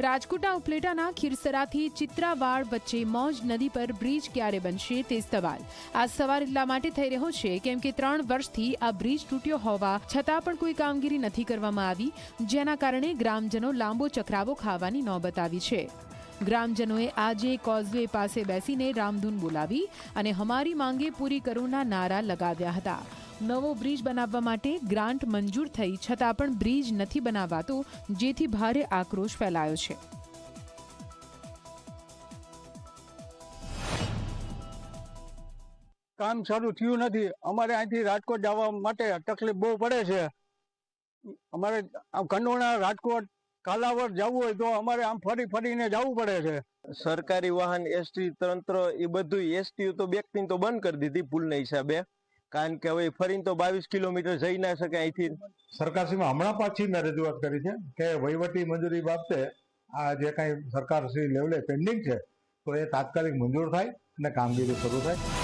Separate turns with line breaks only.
રાજકોટના ઉપલેટાના ખીરસરાથી ચિત્રાવાડ વચ્ચે મોજ નદી પર બ્રિજ ક્યારે બનશે તે સવાલ. આ સવાલ એટલા માટે થઈ રહ્યો છે કેમ કે ત્રણ વર્ષથી આ બ્રિજ તૂટ્યો હોવા છતાં પણ કોઈ કામગીરી નથી કરવામાં આવી, જેના કારણે ગ્રામજનો લાંબો ચક્રાવો ખાવાની નોબત આવી છે. ગ્રામજનોએ આજે કોઝવે પાસે બેસીને રામધૂન બોલાવી અને હમારી માંગે પૂરી કરોના નારા લગાવ્યા હતા. નવો બ્રિજ બનાવવા માટે ગ્રાન્ટ મંજૂર થઈ છતાં પણ બ્રિજ નથી બનાવાતો જેથી ભારે આક્રોશ ફેલાયો છે.
કામ શરૂ થયું નથી. અમારે અહીંથી રાજકોટ જવા માટે તકલીફ બહુ પડે છે. અમારે આમ કંડોણા રાજકોટ કાલાવડ જવું હોય તો અમારે આમ ફરી ફરીને જવું પડે છે.
સરકારી વાહન એસટી તંત્ર એ બધું એસટી તો બેકથી તો બંધ કરી દીધી ભૂલના હિસાબે. કારણ કે હવે ફરીને તો બાવીસ કિલોમીટર જઈ ના શકે અહીંથી.
સરકારશ્રીમાં હમણાં પાછી મેં રજૂઆત કરી છે કે વહીવટી મંજૂરી બાબતે આ જે કાંઈ સરકારશ્રી લેવલે પેન્ડિંગ છે, તો એ તાત્કાલિક મંજૂર થાય અને કામગીરી શરૂ થાય.